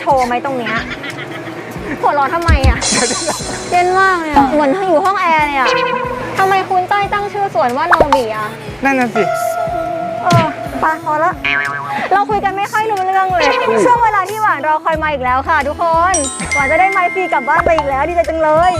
โชว์ไหมตรงเนี้ยหัวเร้อนทำไมอะเย็นมากเลยอะเหมือนอยู่ห้องแอร์เลยอะทำไมคุณเต้ยตั้งชื่อสวนว่าโนบีอะนั่นน่ะสิ เออไปพอละเราคุยกันไม่ค่อยรู้เรื่องเลย ช่วงเวลาที่หวานรอคอยมาอีกแล้วค่ะ ทุกคน หวานจะได้ไมค์ฟรีกลับบ้านไปอีกแล้วดีใจจังเลย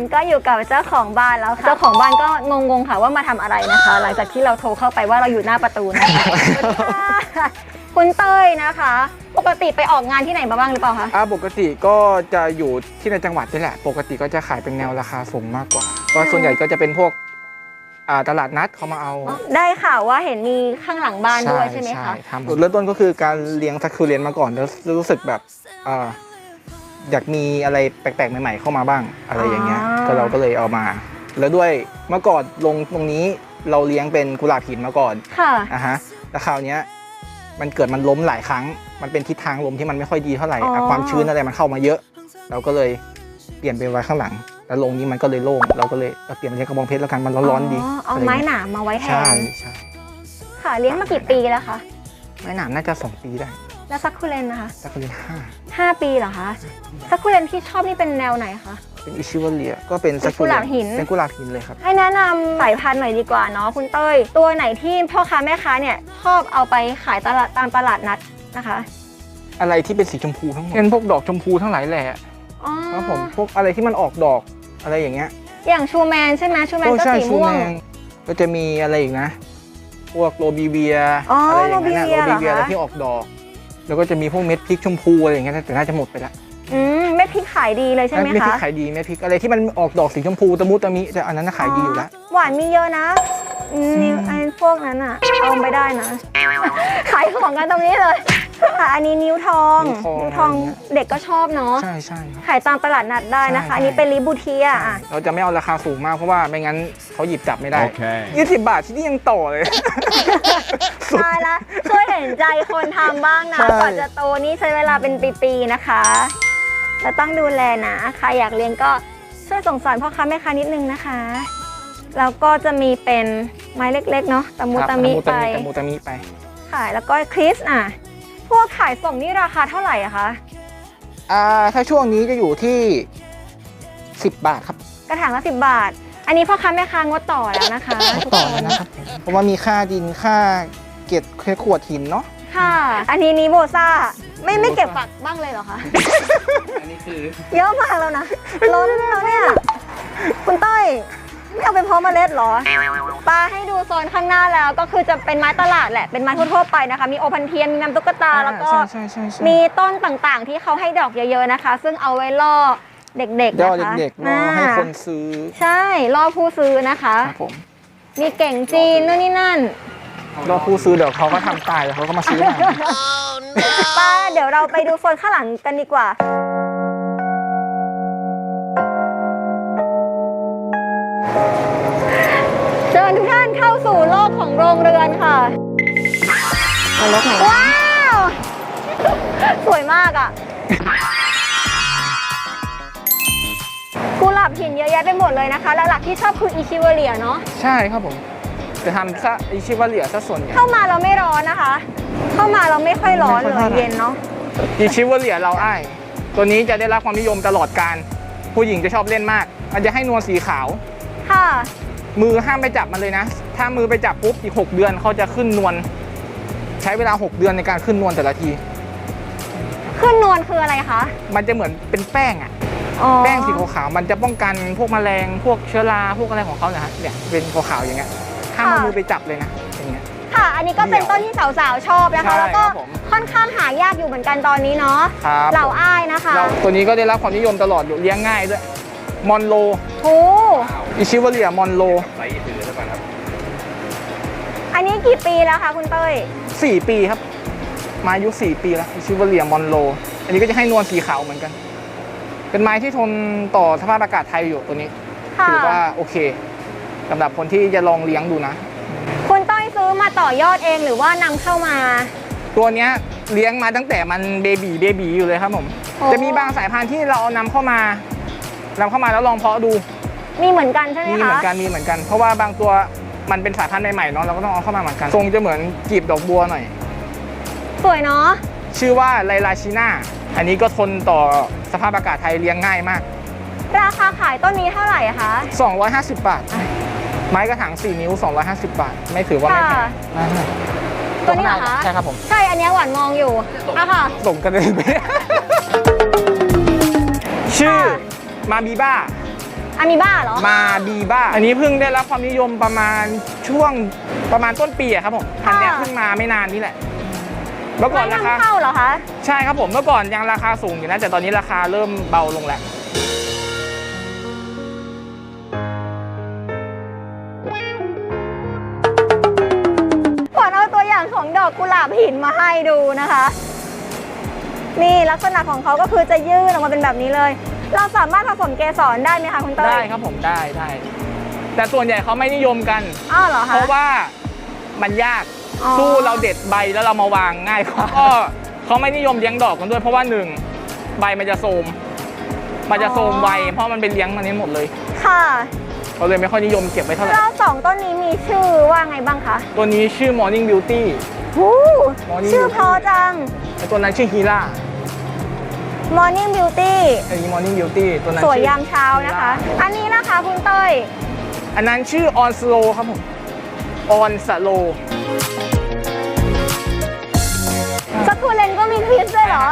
วันก็อยู่กับเจ้าของบ้านแล้วค่ะ เจ้าของบ้านก็งงๆค่ะว่ามาทำอะไรนะคะ หลังจากที่เราโทรเข้าไปว่าเราอยู่หน้าประตูนะคะคุณเต้ยนะคะ ปกติไปออกงานที่ไหนมาบ้างหรือเปล่าคะ อ่าปกติก็จะอยู่ที่ในจังหวัดนี่แหละ ปกติก็จะขายเป็นแนวราคาสูงมากกว่า ก็ส่วนใหญ่ก็จะเป็นพวกอ่าตลาดนัดเขามาเอาได้ข่าวว่าเห็นมีข้างหลังบ้านด้วยใช่ไหมคะ ทำจุดเริ่มต้นก็คือการเลี้ยงสักคูเรียนมาก่อนแล้วรู้สึกแบบอ่า อยากมีอะไรแปลกๆใหม่ๆเข้ามาบ้างอะไรอย่างเงี้ยอ่าก็เราก็เลยเอามา แล้วด้วยเมื่อก่อนลงตรงนี้เราเลี้ยงเป็นกุหลาบหินมาก่อนค่ะอะฮะแล้วคราวเนี้ยมันเกิดมันล้มหลายครั้ง มันเป็นทิศทางลมที่มันไม่ค่อยดีเท่าไหร่อ๋ออะความชื้นอะไรมันเข้ามาเยอะ เราก็เลยเปลี่ยนไปไว้ข้างหลัง แล้วลงนี้มันก็เลยโล่งเราก็เลยเอาเปลี่ยนไปใช้กระบองเพชรแล้วกันมันร้อนๆดีเอาไม้หนามมาไว้แทใช่นใช่ค่ะเลี้ยงมากี่ปีแล้วคะไม้หนามน่าจะสองปีได้ แล้วซักคูเลนนะคะสักเป็นห้าห้าปีเหรอคะซักคูเลนที่ชอบนี่เป็นแนวไหนคะเป็นอิชิวเลียก็เป็นเป็นกุหลาบหินเป็นกุหลาบหินเลยครับ ให้แนะนำสายพันธุ์หน่อยดีกว่าเนาะคุณเต้ย ตัวไหนที่พ่อค้าแม่ค้าเนี่ยชอบเอาไปขายตลาดตามตลาดนัดนะคะ อะไรที่เป็นสีชมพูทั้งหมดเป็นพวกดอกชมพูทั้งหลายแหละอ๋อครับผมพวกอะไรที่มันออกดอกอะไรอย่างเงี้ย อย่างชูแมนใช่ไหมชูแมนโอ้ก็ใช่สีชูม่วแมงงก็จะมีอะไรอีกนะ พวกโรบีเวียอ๋ออะไรอย่างเงี้ยนะโรโรบีบีเวีเวียยเหรอคะอะไรที่ออกดอก แล้วก็จะมีพวกเม็ดพริกชมพูอะไรอย่างเงี้ยแต่น่าจะหมดไปละอืมเม็ดพริกขายดีเลยใช่ไหมเม็ดพริคะกขายดีเม็ดพริกอะไรที่มันออกดอกสีชมพูตะมุตะมิแต่อันนั้นน่ะขายดีอยู่แล้วหวานมีเยอะนะอืมนิ้วไอ้พวกนั้นอะเอาไปได้นะ ขายของกันตรงนี้เลย ค่ะอันนี้นิ้วทองนิ้วทองทองอะไรเงี้ยเด็กก็ชอบเนาะใช่ใช่ครับขายตามตลาดนัดได้นะคะใช่อันนี้เป็นลิบูเทียอะเราจะไม่เอาราคาสูงมากเพราะว่าไม่งั้นเขาหยิบจับไม่ได้ Okay. ยี่สิบบาทที่นี่ยังต่อเลยสุดตายละช่วยเห็นใจคนทำบ้างนะใช่กว่าจะโตนี่ใช้เวลาเป็นปีๆนะคะแล้วต้องดูแลนะใครอยากเลี้ยงก็ช่วยส่งสารพ่อค้าแม่ค้านิดนึงนะคะแล้วก็จะมีเป็นไม้เล็กๆเนาะตะมูครับตะมิไปตะมุตะมิไปขายแล้วก็คริสอะ พวกขายส่งนี่ราคาเท่าไหร่อะคะอ่าถ้าช่วงนี้จะอยู่ที่ 10 บาทครับกระถางละสิบบาท อันนี้พ่อค้าแม่ค้างดต่อแล้วนะคะทุกต่อคแล้วนนะครับเพราะว่ามีค่าดินค่าเกล็ดขวดหินเนาะ ค่ะ อันนี้นีโบซ่าไม่ไม่เก็บฝักบ้างเลยเหรอคะ อันนี้คือ เยอะมากแล้วนะล้นแล้วเนี่ย คุณเต้ย ไม่เอาไปเพาะเมล็ดเหรอปาให้ดูโซนข้างหน้าแล้วก็คือจะเป็นไม้ตลาดแหละเป็นไม้ทั่วๆไปนะคะ มีโอพันเทียนมีน้ำตุ๊กตาแล้วก็ใช่ใช่ใช่ใช่มีต้นต่างๆ ที่เขาให้ดอกเยอะๆนะคะ ซึ่งเอาไว้ล่อเด็กๆย่อนะคะเด็กๆรอให้คนซื้อ ใช่ล่อผู้ซื้อนะคะครับผมมีเก่งจีนนู่นนี่นั่นรอผู้ซื้อเดี๋ยวเขาก็ทำตายแล้วเขาก็มาซื้อใหม่ป้าเดี๋ยวเราไปดูโซนข้างหลังกันดีกว่า ญทุกท่านเข้าสู่โลกของโรงเรือนค่ะว้าว สวยมากอะ กุหลาบหินเยอะแยะไปหมดเลยนะคะแล้วหลักที่ชอบคืออิชิเวเลียเนาะ ใช่ครับผมจะทำซะอิชิวาเลียซะส่วนใหญ่เข้ามาเราไม่ร้อนนะคะ เข้ามาเราไม่ค่อยร้อนเลยเย็นเนาะอิชิวาเลียเราอ้ายตัวนี้จะได้รับความนิยมตลอดการ ผู้หญิงจะชอบเล่นมากมันจะให้นวลสีขาว ค่ะ มือห้ามไปจับมันเลยนะ ถ้ามือไปจับปุ๊บอีก 6 เดือนเขาจะขึ้นนวลใช้เวลา 6 เดือนในการขึ้นนวลแต่ละที ขึ้นนวลคืออะไรคะ มันจะเหมือนเป็นแป้งอะอ๋อแป้งสีขาวๆมันจะป้องกันพวกแมลงพวกเชื้อราพวกอะไรของเขาเนี่ยฮะเนี่ยเป็นขาวๆอย่างเงี้ยห้ามเอามือไปจับเลยนะอย่างเงี้ยค่ะ อันนี้ก็เป็นต้นที่สาวๆชอบนะคะใช่แล้วก็ครับผมค่อนข้างหายากอยู่เหมือนกันตอนนี้เนาะครับเหล่าอ้ายนะคะเราตัวนี้ก็ได้รับความนิยมตลอดอยู่เลี้ยงง่ายด้วย มอนโลโอ้อิชิวาเลียมอนโลอันนี้กี่ปีแล้วคะคุณเต้ย4ปีครับ มาอายุ4ปีแล้วอิชิวาเลียมอนโล อันนี้ก็จะให้นวลสีขาวเหมือนกัน เป็นไม้ที่ทนต่อสภาพอากาศไทยอยู่ตัวนี้ค่ะถือว่าโอเคสำหรับคนที่จะลองเลี้ยงดูนะ คุณต้อยซื้อมาต่อยอดเองหรือว่านำเข้ามา ตัวเนี้ยเลี้ยงมาตั้งแต่มันเบบีเบบีอยู่เลยครับผมโอ้จะมีบางสายพันธุ์ที่เราเอานำเข้ามา นำเข้ามาแล้วลองเพาะดูมีเหมือนกันใช่ไหมมีคะเหมือนกันมีเหมือนกัน เพราะว่าบางตัวมันเป็นสายพันธุ์ใหม่ๆเนาะเราก็ต้องเอาเข้ามาเหมือนกันทรงจะเหมือนกีบดอกบัวหน่อย สวยเนาะชื่อว่าไลลาชิน่าอันนี้ก็ทนต่อสภาพอากาศไทยเลี้ยงง่ายมาก ราคาขายต้นนี้เท่าไหร่อะคะ 250 บาท ไม้กระถาง 4 นิ้ว 250 บาท ไม่ถือว่าไม่แพค่ะ งนั่นน่ะตัวนี้เหรอคะ ใช่ครับผม ใช่อันเนี้ยหวานมองอยู่อะค่ะส่งกันเลยไป มาบีบ้า อามีบ้าเหรอ มาบีบ้า อันนี้เพิ่งได้รับความนิยมประมาณช่วงประมาณต้นปีอะครับผมพันธุ์เนี้ยค่ะ เพิ่งมาไม่นานนี่แหละ เมื่อก่อนไม่ราคา นำเข้าเหรอคะ ใช่ครับผมเมื่อก่อนยังราคาสูงอยู่นะ แต่ตอนนี้ราคาเริ่มเบาลงแล้ว ขวัญเอาตัวอย่างของดอกกุหลาบหินมาให้ดูนะคะ นี่ลักษณะของเขาก็คือจะยื่นออกมาเป็นแบบนี้เลย เราสามารถผสมเกสรได้ไหมคะคุณเต้ยได้ครับผมได้ได้ แต่ส่วนใหญ่เขาไม่นิยมกันอ้าวเหรอเพคะราะว่ามันยากอ๋อสู้เราเด็ดใบแล้วเรามาวางง่ายกว่าก็เขาไม่นิยมเลี้ยงดอกกันด้วยเพราะว่าหนึ่งใบมันจะโทรมมันจะโทรมไวเพราะมันเป็นเลี้ยงมันนี้หมดเลย ค่ะเขาเลยไม่ค่อยนิยมเก็บไว้เท่าไหร่เราสองต้นนี้มีชื่อว่าไงบ้างคะตัวนี้ชื่อ Morning Beauty หู Morning ชื่อ Beauty เพอจังไอ้ตัวนั้นชื่อฮีล่า Morning Beauty อันนี้ Morning Beauty ตัวนั้นสวยชื่อยามเช้านะคะ อันนี้นะคะคุณเต้ย อันนั้นชื่อ On Slow ครับผม On Slow สักคูเลนก็มีคริสด้วยเหรอ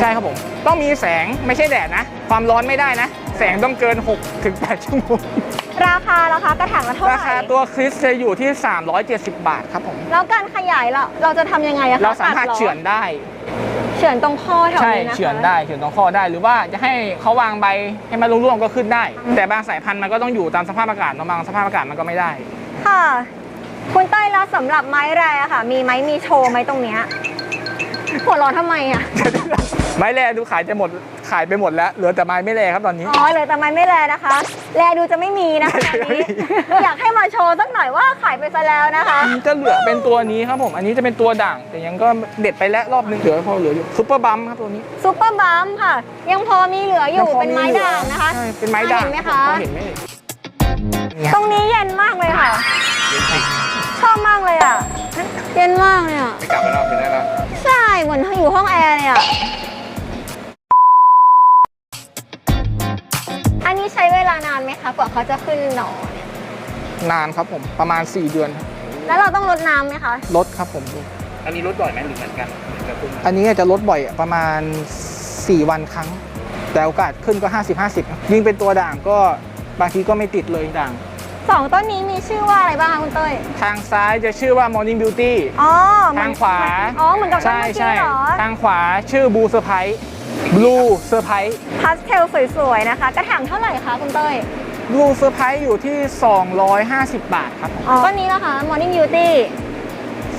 ใช่ครับผม ต้องมีแสงไม่ใช่แดดนะ ความร้อนไม่ได้นะ แสงต้องเกิน 6 ถึง 8 ชั่วโมง ราคาราคากระถางละเท่าไหราร่คาตัวคริสจะอยู่ที่ 370 บาทครับผม แล้วการขยายเราเราจะทำยังไงอะคะเราสามารถตัดหอ เฉือนได้ เฉือนตรงข้อแถวใช่นี้นะคะ เฉือนได้เฉือนตรงข้อได้หรือว่าจะให้เขาวางใบให้มันร่วงๆก็ขึ้นได้ แต่บางสายพันธุ์มันก็ต้องอยู่ตามสภาพอากาศเนอะบางสภาพอากาศมันก็ไม่ได้ ค่ะ คุณเต้ยแล้วสำหรับไม้แรอะค่ะ มีไหมมีโชว์ไหมตรงเนี้ย หัวเร้อนทำไมอะไม้แร่ดูขายจะหมดขายไปหมดแล้ว เหลือแต่ไม้ไม่แร่ครับตอนนี้ อ๋อเหลือแต่ไม้ไม่แลนะคะ แลดูจะไม่มีนะคะตอนนี้ อยากให้มาโชว์สักหน่อยว่าขายไปซะแล้วนะคะ จะเหลือเป็นตัวนี้ครับผม อันนี้จะเป็นตัวด่าง แต่ยังก็เด็ดไปแล้วรอบนึงเหลือพอเหลืออยู่ซุปเปอร์บัมครับตัวนี้ซุปเปอร์บัมค่ะ ยังพอมีเหลืออยู่งพเป็นไม้ด่างนะคะใช่เป็นไม้ด่างเห็นไหมคะพอเห็นไหมเนี่ยตรงนี้เย็นมากเลยค่ะ ชอบมากเลยอะเย็นมากเลยอะ ไม่กลับมารอบนึงได้แล้วใช่เหมือนอยู่ห้องแอร์เลยอะ อันนี้ใช้เวลานานไหมคะ กว่าเขาจะขึ้นหน่อเนี่ย นานครับผมประมาณ 4 เดือนครับแล้วเราต้องรดน้ำไหมคะ ลดครับผมอันนี้ลดบ่อยไหมหรือเหมือนกันเหมือนกับตุ้มอันนี้อาจจะลดบ่อยอะประมาณ 4 วันครั้ง แต่โอกาสขึ้นก็ 50 50ยิ่งเป็นตัวด่างก็บางทีก็ไม่ติดเลยด่าง สองต้นนี้มีชื่อว่าอะไรบ้างคะคุณเต้ย ทางซ้ายจะชื่อว่า Morning Beauty อ๋อเหมือนทางขวาอ๋อเหมือนกับต้นใช่เมื่อใช่กี้เหรอ ทางขวาชื่อ Blue Surprise Blue Surprise พาสเทลสวยๆนะคะ กระถางเท่าไหร่คะคุณเต้ย Blue Surprise อยู่ที่ 250 บาทครับผมอ๋อต้นนี้นะคะ Morning Beauty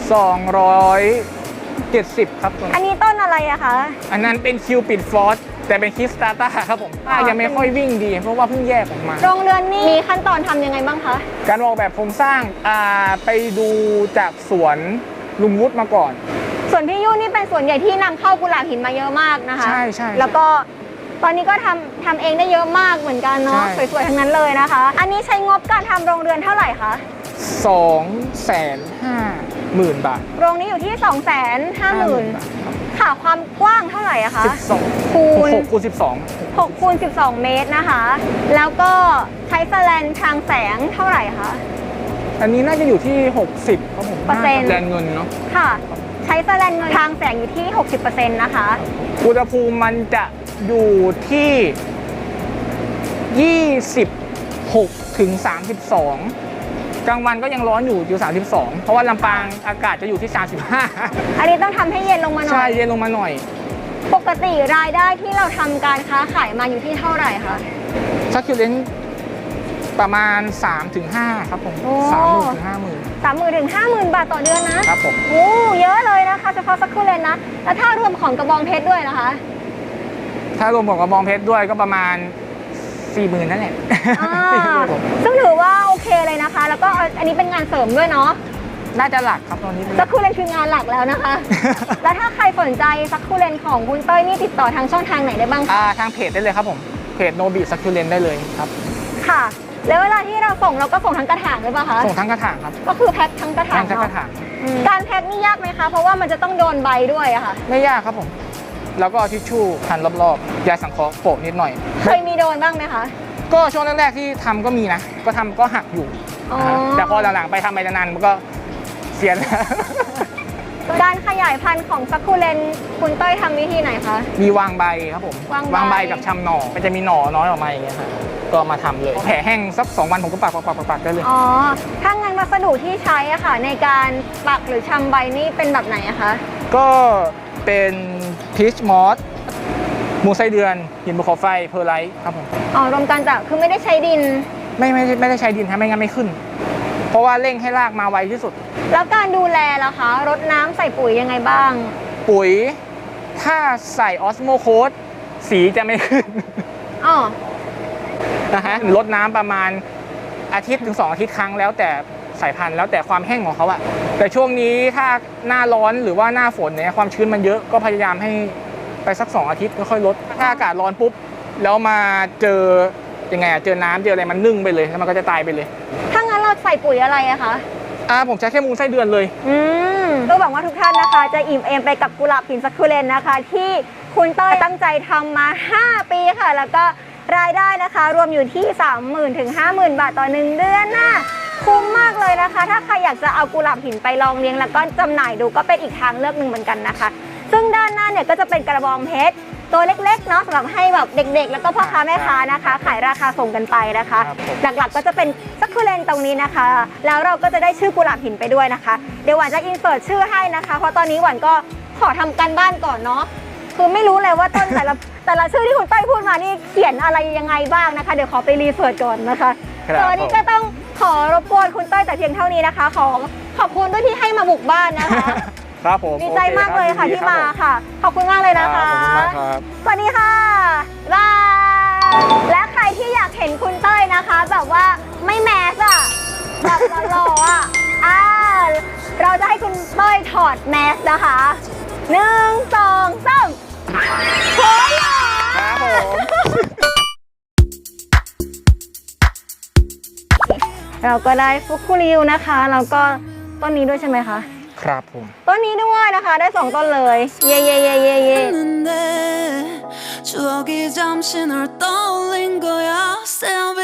270 ครับตัวอันนี้นี้ต้นอะไรอะคะ อันนั้นเป็น Cupid Force แต่เป็นคิสตาตาครับผมอ๋อยังไม่ค่อยวิ่งดี เพราะว่าเพิ่งแยกออกมา โรงเรือนนี่มีขั้นตอนทำยังไงบ้างคะ การออกแบบโครงสร้างอ่าไปดูจากสวนลุงวุฒิมาก่อน ส่วนพี่ยุ่นนี่เป็นส่วนใหญ่ที่นำเข้ากุหลาบหินมาเยอะมากนะคะ ใช่ใช่แล้วก็ตอนนี้ก็ทำทำเองได้เยอะมากเหมือนกันเนาะใช่สวยๆทั้งนั้นเลยนะคะ อันนี้ใช้งบการทำโรงเรือนเท่าไหร่คะสองแสนห้าหมื่นบาท โรงนี้อยู่ที่2 5 0 0 0 0บาทครับ ค่ะ ความกว้างเท่าไหร่อะคะสิบสองคูณหกคูณสิบสอง6คูณ12 เมตรนะคะ แล้วก็ใช้สแลนทางแสงเท่าไหร่คะ อันนี้น่าจะอยู่ที่ 60ครับผมเปอร์เซ็นต์แรงเงินเนาะค่ะ ใช้สแลนเงินทางแสงอยู่ที่ 60%นะคะ อุณหภูมิมันจะอยู่ที่ 26ถึง32 กลางวันก็ยังร้อนอยู่อยู่ 32 เพราะว่าลำปางอากาศจะอยู่ที่ 35 อันนี้ต้องทำให้เย็นลงมาหน่ใช่อยเย็นลงมาหน่อย ปกติรายได้ที่เราทำการค้าขายมาอยู่ที่เท่าไหร่คะซักคิวเลนประมาณ 3-5 ครับผมโอ้สามหมื่นถึงห้าหมื่นสามหมื่นถึงห้าหมื่นบาทต่อเดือนนะครับผมโอ้เยอะเลยนะคะเฉพาะสักครู่เลนนะ แล้วถ้ารวมของกระบองเพชรด้วยนะคะ ถ้ารวมกับกระบองเพชรด้วยก็ประมาณ สี่หมื่นนั่นแหละอ่าซึ่งถือว่าโอเคเลยนะคะ แล้วก็อันนี้เป็นงานเสริมด้วยเนาะน่าจะหลักครับตอนนี้เป็นหสัลักกคูเลนคืองานหลักแล้วนะคะ แล้วถ้าใครสนใจสักคูเลนของคุณเต้ยนี่ติดต่อทางช่องทางไหนได้บ้างคะ อ่าทางเพจได้เลยครับผม เพจโนบิสักคิวเลนได้เลยครับ ค่ะ แล้วเวลาที่เราส่งเราก็ส่งทั้งกระถางหรือเปล่าคะ ส่งทั้งกระถางครับก็คือแพ็คทั้งกระถาทั้งงกระเนาะถาง อืมการแพ็คนี่ยากไหมคะ เพราะว่ามันจะต้องโดนใบด้วยอะค่ะ ไม่ยากครับผม แล้วก็เอาทิชชู่พันรอบๆยาสังเคราะห์โปะนิดหน่อย เคยมีโดนบ้างไหมคะ ก็ช่วงแรกๆที่ทำก็มีนะ ก็ทำก็หักอยู่อ๋อ นะครับแต่พอหลังๆไปทำไปนานๆมันก็เสียนแล้วการขยายพันธุ์ของสักคูเลนคุณเต้ยทำวิธีไหนคะ มีวางใบครับผมวางใบใบ กับชำหน่อมันจะมีหน่อน้อยออกมาอย่างเงี้ยครับก็มาทำเลย แผลแห้งสักสองวันผมก็ปักปักปักปักปักได้เลย อ๋อ ถ้างานวัสดุที่ใช้อะค่ะ ในการปักหรือชำใบนี่เป็นแบบไหนอะคะ ก็เป็น พีชมอสมูไส้เดือนหินภูเขาไฟเพอร์ไลท์ครับผมอ๋อรวมกันจะคือไม่ได้ใช้ดิน ไม่ไม่ไม่ได้ใช้ดินฮะไม่งั้นไม่ขึ้น เพราะว่าเร่งให้รากมาไวที่สุด แล้วการดูแลล่ะคะรดน้ำใส่ปุ๋ยยังไงบ้าง ปุ๋ย ถ้าใส่ออสโมโคสสีจะไม่ขึ้น อ๋อ นะฮะลดน้ำประมาณอาทิตย์ถึงสองอาทิตย์ครั้งแล้วแต่ สายพันธุ์แล้วแต่ความแห้งของเขาอะแต่ช่วงนี้ถ้าหน้าร้อนหรือว่าหน้าฝนเนี่ยความชื้นมันเยอะก็พยายามให้ไปสักสองอาทิตย์ก็ค่อยลด ถ้าอากาศร้อนปุ๊บ แล้วมาเจอยังไงอะเจอน้ำเจออะไรมันนึ่งไปเลยแล้วมันก็จะตายไปเลย ถ้างั้นเราใส่ปุ๋ยอะไรอะคะอ่าผมใช้แค่มูลไส้เดือนเลยอืมก็หวังว่าทุกท่านนะคะ จะอิ่มเอมไปกับกุหลาบหินสักคูเลนนะคะ ที่คุณเต้ยตั้งใจทำมา 5 ปีค่ะ แล้วก็รายได้นะคะ รวมอยู่ที่ 30,000ถึง50,000 บาทต่อ1เดือนน่ะ คุ้มมากเลยนะคะ ถ้าใครอยากจะเอากุหลาบหินไปลองเลี้ยงแล้วก็จำหน่ายดูก็เป็นอีกทางเลือกหนึ่งเหมือนกันนะคะ ซึ่งด้านหน้าเนี่ยก็จะเป็นกระบองเพชรตัวเล็กๆเนาะสำหรับให้แบบเด็กๆ แล้วก็พ่อค้าแม่ค้านะคะ ขายราคาส่งกันไปนะคะครับผมหลักๆก็จะเป็นสักคูเลนตรงนี้นะคะ แล้วเราก็จะได้ชื่อกุหลาบหินไปด้วยนะคะ เดี๋ยวหวานจะอินเสิร์ตชื่อให้นะคะ เพราะตอนนี้หวานก็ขอทำการบ้านก่อนเนาะคือไม่รู้เลยว่าต้นแต่ละแต่ละชื่อที่คุณเต้ยพูดมานี่เขียนอะไรยังไงบ้างนะคะ เดี๋ยวขอไปรีเสิร์ชก่อนนะคะครับตอนนี้ผมก็ต้อง ขอรบกวนคุณเต้ยแต่เพียงเท่านี้นะคะ ขอขอบคุณด้วยที่ให้มาบุกบ้านนะคะ ครับผมดีใจมากเลยค่ะโอที่รับมายินดีค่ะ ขอบคุณมากเลยครันะบคะขอบคุณมากครับสวัสดีค่ะบาย และใครที่อยากเห็นคุณเต้ยนะคะ แบบว่าไม่แมสอะแบบหล่อๆอะอ่าเราจะให้คุณเต้ยถอดแมสนะคะหนึ่งสองสามโอ้ย เราก็ได้ฟุกุริวนะคะ แล้วก็ต้นนี้ด้วยใช่ไหมคะ ครับผม ต้นนี้ด้วยนะคะ ได้สองต้นเลย เย่เย่เย่เย่เย่ 했는데 추억이 잠시 널 떠올린 거야 Still believe